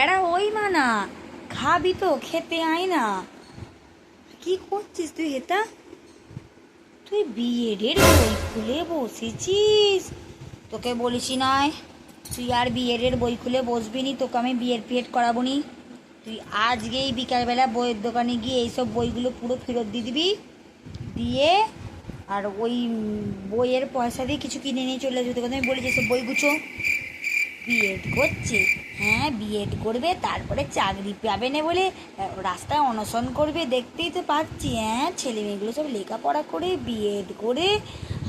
হ্যাঁ ওই মানা, খাবি তো, খেতে আয় না। কি করছিস তুই হেতা তুই বিয়েডের বই খুলে বসেছিস। তোকে বলিসি নয়, তুই আর বিয়েডের বই খুলে বসবি নি, তোকে আমি বিয়ের ফিয়েড করাবো নি। তুই আজকেই বিকালবেলা বইয়ের দোকানে গিয়ে এইসব বইগুলো পুরো ফেরত দিয়ে দিবি, দিয়ে আর ওই বইয়ের পয়সা দিয়ে কিছু কিনে নিয়ে চলে আসবি তোকে আমি বলেছি সব বই গুছো। বিএড করছে। হ্যাঁ বিএড করবে, তারপরে চাকরি পাবে না বলে রাস্তায় অনশন করবে, দেখতেই তো পাচ্ছি হ্যাঁ ছেলে মেয়েগুলো সব লেখাপড়া করে বিএড করে,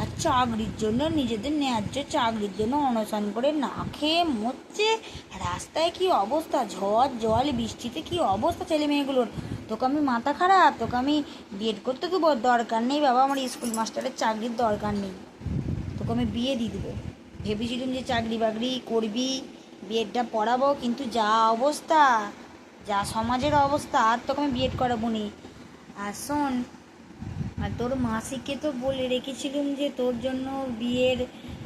আর চাকরির জন্য, নিজেদের ন্যায্য চাকরির জন্য অনশন করে না খেয়ে মরছে। রাস্তায় কি অবস্থা? ঝড়, জল, বৃষ্টিতে কি অবস্থা ছেলে মেয়েগুলোর? তোকে আমি মাথা খারাপ, তোকে আমি বিএড করতে দেবো দরকার নেই, বাবা, আমার স্কুল মাস্টারের চাকরির দরকার নেই। তোকে আমি বিয়ে দিয়ে দেবো। ভেবেছিলাম যে চাকরি বাকরি করবি বিয়েডটা পড়াবো, কিন্তু যা অবস্থা, যা সমাজের অবস্থা, আর তোকে আমি বিএড করাবো নি। আর শোন, আর তোর মাসিকে তো বলে রেখেছিলাম যে তোর জন্য বিয়ের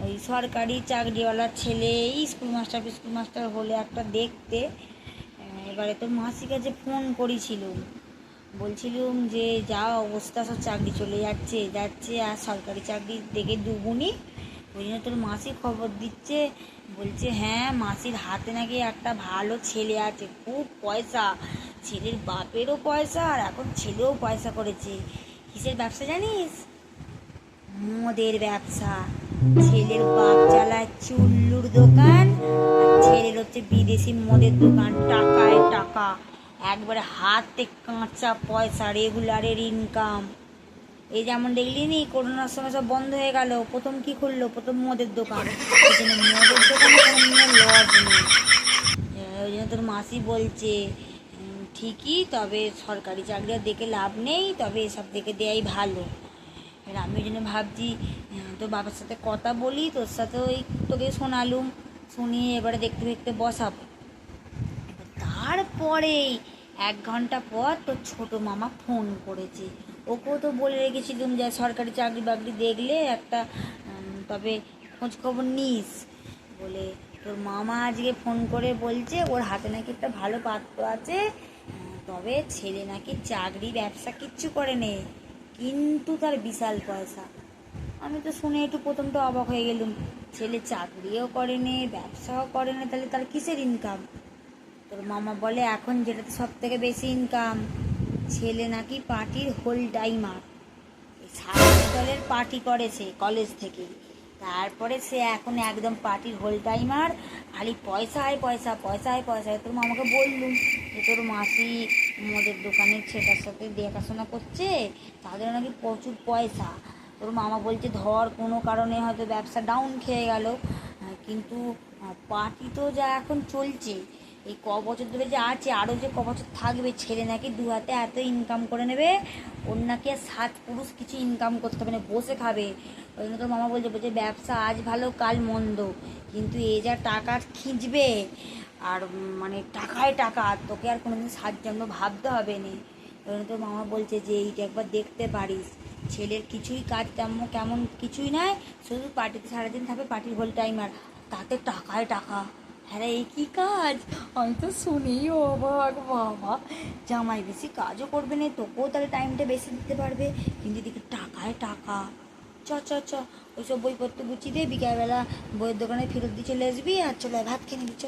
ওই সরকারি চাকরিওয়ালা ছেলে, এই স্কুল মাস্টার স্কুল মাস্টার হলে একটা দেখতে। এবারে তোর মাসির কাছে ফোন করেছিলুম। বলছিলুম যে যা অবস্থা, সব চাকরি চলে যাচ্ছে যাচ্ছে আর সরকারি চাকরি দেখে দুগুনি ওই জন্য তোর মাসি খবর দিচ্ছে, বলছে হ্যাঁ মাসির হাতে নাকি একটা ভালো ছেলে আছে, খুব পয়সা। ছেলের বাপেরও পয়সা আর এখন ছেলেও পয়সা করেছে। কিসের ব্যবসা জানিস? মদের ব্যবসা। ছেলের বাপ চালায় চুল্লুর দোকান, আর ছেলের হচ্ছে বিদেশি মদের দোকান, টাকায় টাকা। একবারে হাতে কাঁচা পয়সা রেগুলারের ইনকাম এই যেমন দেখলি নি, করোনার সময় সব বন্ধ হয়ে গেল, প্রথম কি খুললো? প্রথম মদের দোকান। ওই জন্য মদের দোকানে কোনো লজ নেই। ওই জন্য তোর মাসি বলছে ঠিকই, তবে সরকারি চাকরি দেখে লাভ নেই, তবে এসব দেখে দেয়াই ভালো। এবার আমি ওই জন্য ভাবছি তোর বাবার সাথে কথা বলি, তোর সাথে ওই তোকে শোনালুম। শুনিয়ে এবারে দেখতে দেখতে বসাবো। তারপরেই এক ঘণ্টা পর তোর ছোট মামা ফোন করেছে। ওকেও তো বলে রেখেছিলাম যে সরকারি চাকরি বাকরি দেখলে একটা তবে খোঁজ খবর নিস, বলে তোর মামা আজকে ফোন করে বলছে, ওর হাতে নাকি একটা ভালো পাত্র আছে, তবে ছেলে নাকি চাকরি ব্যবসা কিচ্ছু করে নে, কিন্তু তার বিশাল পয়সা। আমি তো শুনে একটু প্রথম তো অবাক হয়ে গেলুম, ছেলে চাকরিও করে নে, ব্যবসাও করে না, তাহলে তার কিসের ইনকাম তোর মামা বলে, এখন যেটাতে সব থেকে বেশি ইনকাম ছেলে নাকি পার্টির হোল টাইমার ছাত্র দলের পার্টি করেছে কলেজ থেকে। তারপরে সে এখন একদম পার্টির হোল টাইমার খালি পয়সায় পয়সা পয়সা পয়সায় পয়সায়। তোর মামাকে বললুম যে তোর মাসি মোদের দোকানের ছেলেটার সাথে দেখাশোনা করছে, তাদের নাকি প্রচুর পয়সা। তোর মামা বলছে, ধর, কোনো কারণে হয়তো ব্যবসা ডাউন খেয়ে গেল। কিন্তু পার্টি তো যা এখন চলছে। এই ক বছর ধরে যে আছে, আরও যে ক বছর থাকবে, ছেলে নাকি দু হাতে এত ইনকাম করে নেবে, ওর নাকি আর সাত পুরুষ কিছু ইনকাম করতে হবে না, বসে খাবে। ওই জন্য তোর মামা বলছে বলছে, ব্যবসা আজ ভালো, কাল মন্দ। কিন্তু এ যা টাকা খিঁচবে, আর মানে টাকায় টাকা তোকে আর কোনোদিন সাত জন্য ভাবতে হবে না। ওই জন্য তোর মামা বলছে যে, এইটা একবার দেখতে পারিস। ছেলের কিছুই কাজ তেমন, কেমন কিছুই নাই শুধু পার্টিতে সারাদিন থাকবে, পার্টির হোল টাইমার তাতে টাকায় টাকা। হ্যাঁ এই কী কাজ? আমি তো শুনেই অবাক, বাবা। জামাই বেশি কাজও করবে না, তোকেও তাহলে টাইমটা বেশি দিতে পারবে। কিন্তু এদিকে টাকায় টাকা। চ চ চ। ওইসব বইপত্র গুছিয়ে দে, বিকালবেলা বইয়ের দোকানে ফেরত দিয়ে চলে আসবি, আর চলে ভাত খেয়ে নিবি, চ।